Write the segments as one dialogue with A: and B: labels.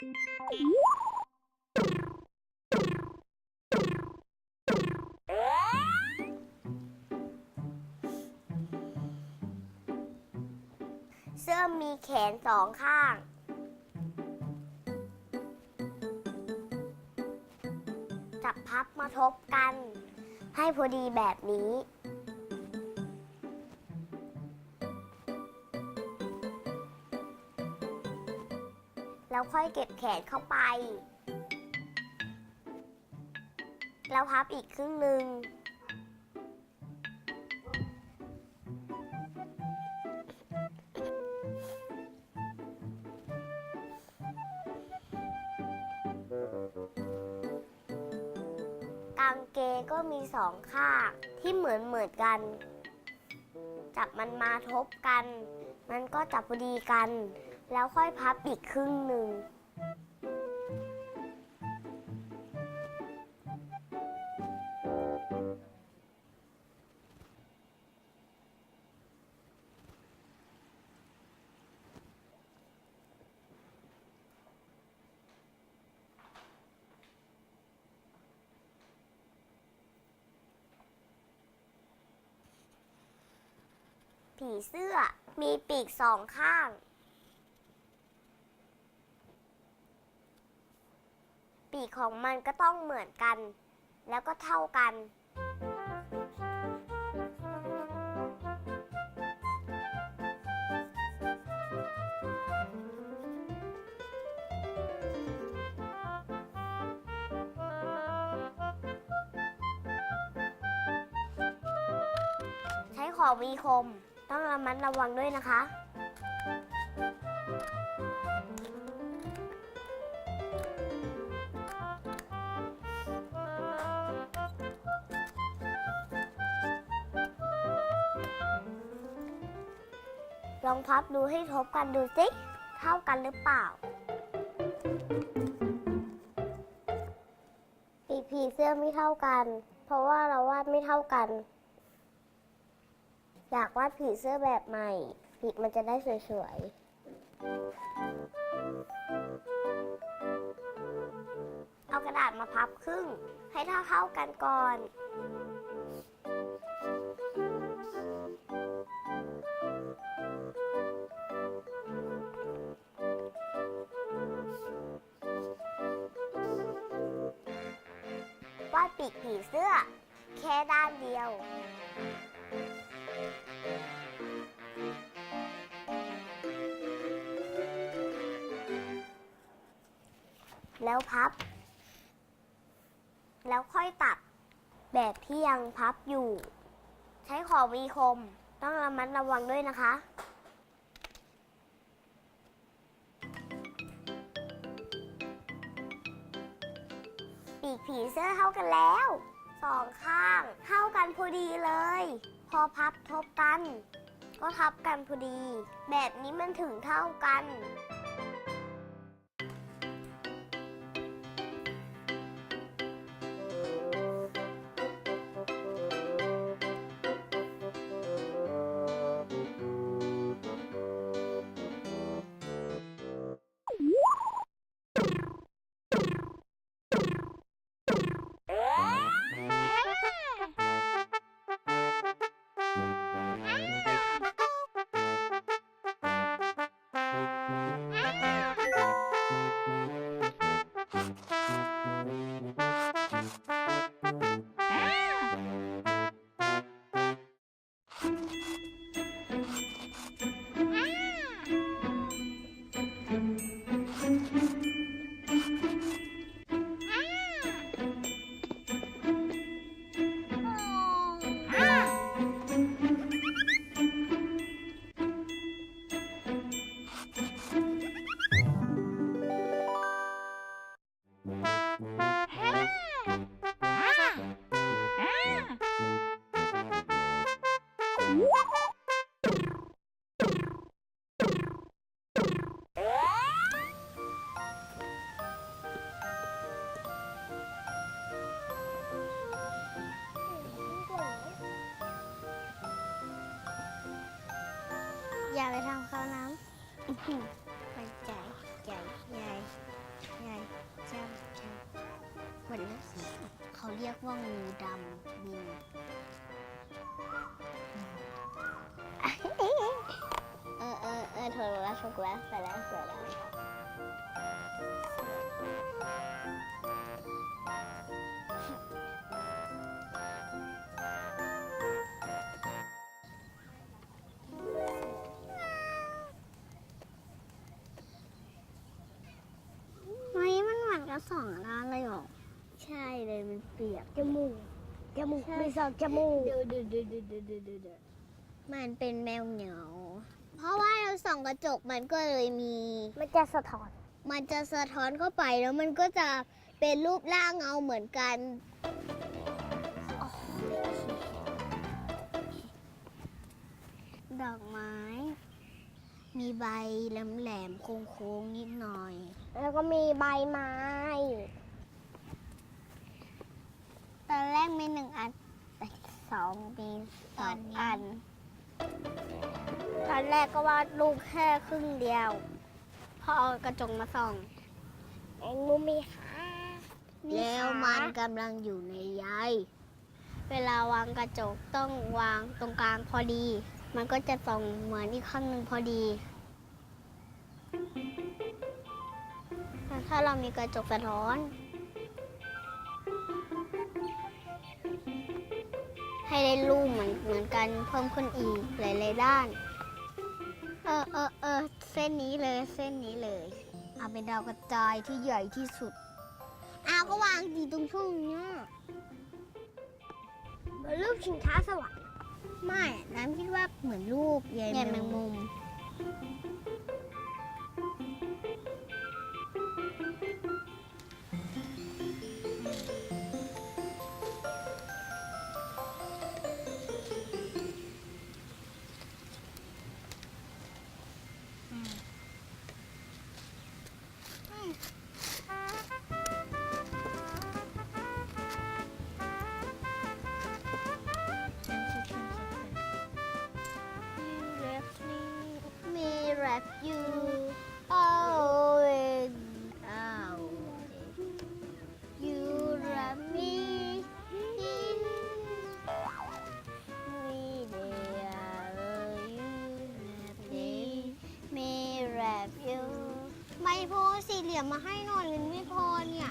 A: เสื้อมีแขนสองข้าง จับพับมาทบกัน ให้พอดีแบบนี้ แล้วค่อยเก็บแขนเข้าไป แล้วพับอีกครึ่งหนึ่ง กางเกงก็มีสองข้างที่เหมือนเหมือนกัน จับมันมาทบกัน มันก็จับพอดีกัน แล้วค่อยพับอีกครึ่งหนึ่ง ผีเสื้อมีปีกสองข้าง ปีกของมันก็ต้องเหมือนกัน แล้วก็เท่ากัน ใช้ของมีคม ต้องระมัดระวังด้วยนะคะ องพับดูให้ทบกันดูสิเท่ากันหรือเปล่า ปีกผีเสื้อไม่เท่ากัน เพราะว่าเราวาดไม่เท่ากัน อยากวาดผีเสื้อแบบใหม่ ปีกมันจะได้สวยๆ เอากระดาษมาพับครึ่ง ให้เท่าๆกันก่อน ค่ด้านเดียว แล้วพับ แล้วค่อยตัด แบบที่ยังพับอยู่ ใช้ของมีคมต้องระมัดระวังด้วยนะคะปีกผีเสื้อเท่ากันแล้ว สองข้าง เท่ากันพอดีเลย พอพับทบกัน ก็ทับกันพอดี แบบนี้มันถึงเท่ากัน
B: อย่าไปทำเขาน้ำอื้อหือมันใหญ่ใหญ่ใหญ่ใหญ่จังจังเหมือนเขาเรียกว่างูดำบินเออเออเออถูกแล้วถูกแล้วเสร็จแล้วเสร็จแล้ว มันเหมือนกับสองอันเลยเหรอ ใช่เลยมันเปียก จมูก จมูกมีสองจมูก
C: เดี๋ยวเดี๋ยวเดี๋ยวเดี๋ยวเดี๋ยวเดี๋ยวเดี๋ยว
B: มันเป็นแมวเหงา เพราะว่าเราส่องกระจกมันก็เลยมี
C: มันจะสะท้อน
B: มันจะสะท้อนเข้าไปแล้วมันก็จะเป็นรูปร่างเงาเหมือนกัน ใบแหลมๆโค้งๆนิดหน่อย
C: แล้วก็มีใบไม้
B: ตอนแรกมีหนึ่งอันแต่สองมีสองอัน ตอนแรกก็วาดรูปแค่ครึ่งเดียว พอเอากระจกมาส่อง
C: แมงมุมมีขา
B: แล้วมันกำลังอยู่ในใยเวลาวางกระจกต้องวางตรงกลางพอดี มันก็จะส่องเหมือนอีกข้างหนึ่งพอดีแต่ ถ้าเรามีกระจกสะท้อน ให้ได้รูปเหมือนเหมือนกันเพิ่มขึ้นอีกหลายๆด้าน เออเออเออเส้นนี้เลยเส้นนี้เลยเอาเป็นดาวกระจายที่ใหญ่ที่สุดอาก็วางดีตรงช่วงเนี้ย
C: เหมือนรูปชิงช้าสวรรค์
B: ไม่น้ำคิดว่าเหมือนรูปใยแมงมุม มีแรปอยู่เอาเองเอาอยู่รับมีอินมีเดียอยู่แบบนี้มีแรปอยู่ไม่พอสี่เหลี่ยมมาให้หน่อยหรือไม่พอเนี่ย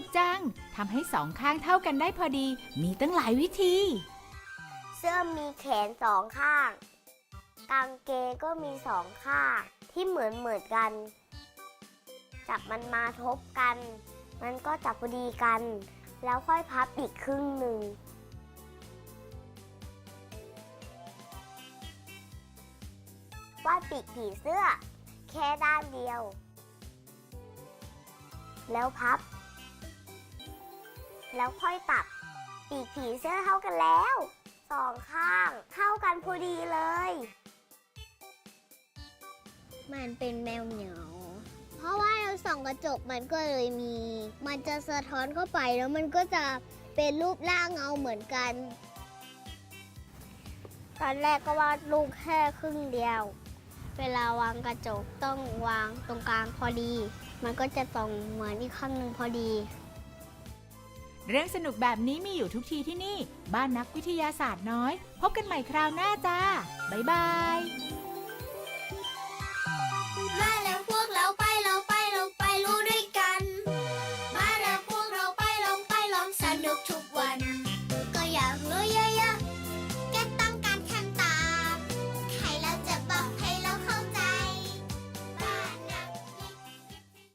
D: กจัง ทำให้สองข้างเท่ากันได้พอดี มีตั้งหลายวิธี
B: เสื้อมีแขนสองข้าง กางเกงก็มีสองข้าง ที่เหมือนเหมือนกัน จับมันมาทบกัน มันก็จับพอดีกัน แล้วค่อยพับอีกครึ่งหนึ่งวาดปีกผีเสื้อ แค่ด้านเดียว แล้วพับ แล้วค่อยตัด ปีกผีเสื้อเท่ากันแล้วสองข้างเท่ากันพอดีเลย มันเป็นแมวเหนียวเพราะว่าเราส่องกระจกมันก็เลยมี มันจะสะท้อนเข้าไปแล้วมันก็จะเป็นรูปร่างเงาเหมือนกัน ตอนแรกก็วาดลูกแค่ครึ่งเดียว เวลาวางกระจกต้องวางตรงกลางพอดี มันก็จะตรงเหมือนอีกข้างหนึ่งพอดี
D: เรื่องสนุกแบบนี้มีอยู่ทุกทีที่นี่ บ้านนักวิทยาศาสตร์น้อย พบกันใหม่คราวหน้าจ้า บ๊ายบาย